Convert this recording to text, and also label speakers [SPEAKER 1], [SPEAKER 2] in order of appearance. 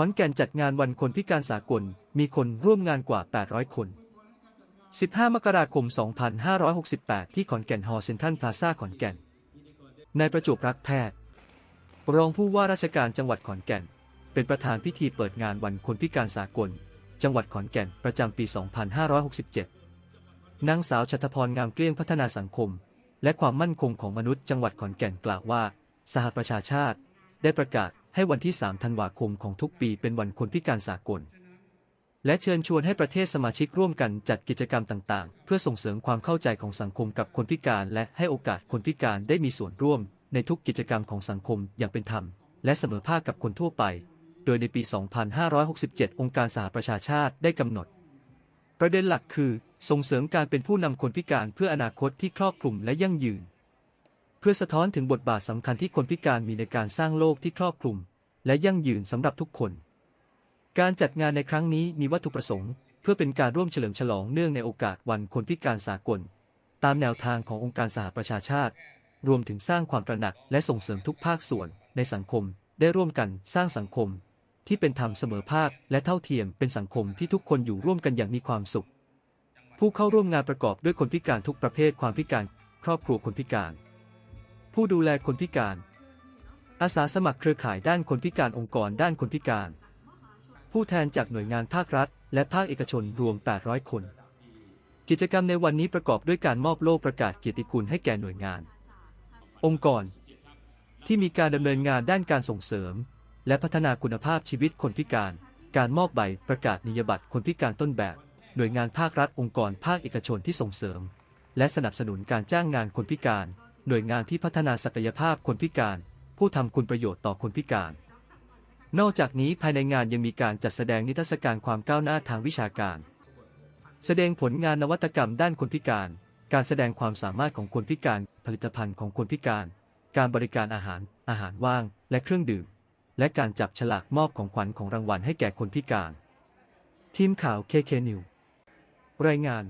[SPEAKER 1] อนแก่นจัดงานวันคนพิการสากล มีคนร่วมงานกว่า 800 คน 15 มกราคม 2568 ที่ขอนแก่นฮอเซ็นทรัลพลาซ่าขอนแก่น นายประจวบรักแพทย์ รองผู้ว่าราชการจังหวัดขอนแก่น เป็นประธานพิธีเปิดงานวันคนพิการสากล จังหวัดขอนแก่นประจำปี 2567 นางสาวชัตพรงามเกลี้ยงพัฒนาสังคม และความมั่นคงของมนุษย์จังหวัดขอนแก่นกล่าวว่า สหประชาชาติ ได้ประกาศ ให้วันที่ 3 ธันวาคมของทุกปีเป็นวันคนพิการสากล และเชิญชวนให้ประเทศสมาชิกร่วมกันจัดกิจกรรมต่างๆ เพื่อส่งเสริมความเข้าใจของสังคมกับคนพิการและให้โอกาสคนพิการได้มีส่วนร่วม ในทุกกิจกรรมของสังคมอย่างเป็นธรรม และเสมอภาคกับคนทั่วไป โดยในปี 2567 องค์การสหประชาชาติได้กำหนด ประเด็นหลักคือ ส่งเสริมการเป็นผู้นำคนพิการเพื่ออนาคตที่ครอบคลุมและยั่งยืน เพื่อสะท้อนถึงบทบาทสำคัญที่คนพิการมีในการสร้างโลกที่ครอบคลุม และยั่งยืนสำหรับทุกคน การจัดงานในครั้งนี้มีวัตถุประสงค์ เพื่อเป็นการร่วมเฉลิมฉลองเนื่องในโอกาสวันคนพิการสากล ตามแนวทางขององค์การสหประชาชาติ รวมถึงสร้างความตระหนักและส่งเสริมทุกภาคส่วน ในสังคมได้ร่วมกันสร้างสังคม ที่เป็นธรรมเสมอภาคและเท่าเทียมเป็นสังคมที่ทุกคนอยู่ร่วมกันอย่างมีความสุข ผู้เข้าร่วมงานประกอบด้วยคนพิการทุกประเภทความพิการ ครอบครัวคนพิการ ผู้ดูแลคนพิการ อาสาสมัครเครือข่ายด้านคนพิการองค์กรด้านคนพิการ ผู้แทนจากหน่วยงานภาครัฐ และภาคเอกชนรวม 800 คน กิจกรรมในวันนี้ประกอบด้วยการมอบโล่ประกาศเกียรติคุณให้แก่หน่วยงาน องค์กร ที่มีการดำเนินงานด้านการส่งเสริม และพัฒนาคุณภาพชีวิตคนพิการ การมอบใบประกาศนียบัตรคนพิการต้นแบบ หน่วยงานภาครัฐองค์กรภาคเอกชนที่ส่งเสริม และสนับสนุนการจ้างงานคนพิการ หน่วยงานที่พัฒนาศักยภาพคนพิการ ผู้ทำคุณประโยชน์ต่อคนพิการ นอกจากนี้ภายในงานยังมีการจัดแสดงนิทรรศการความก้าวหน้าทางวิชาการ แสดงผลงานนวัตกรรมด้านคนพิการ การแสดงความสามารถของคนพิการ ผลิตภัณฑ์ของคนพิการ การบริการอาหาร อาหารว่าง และเครื่องดื่ม และการจับฉลากมอบของขวัญของรางวัลให้แก่คนพิการ ทีมข่าว KK News รายงาน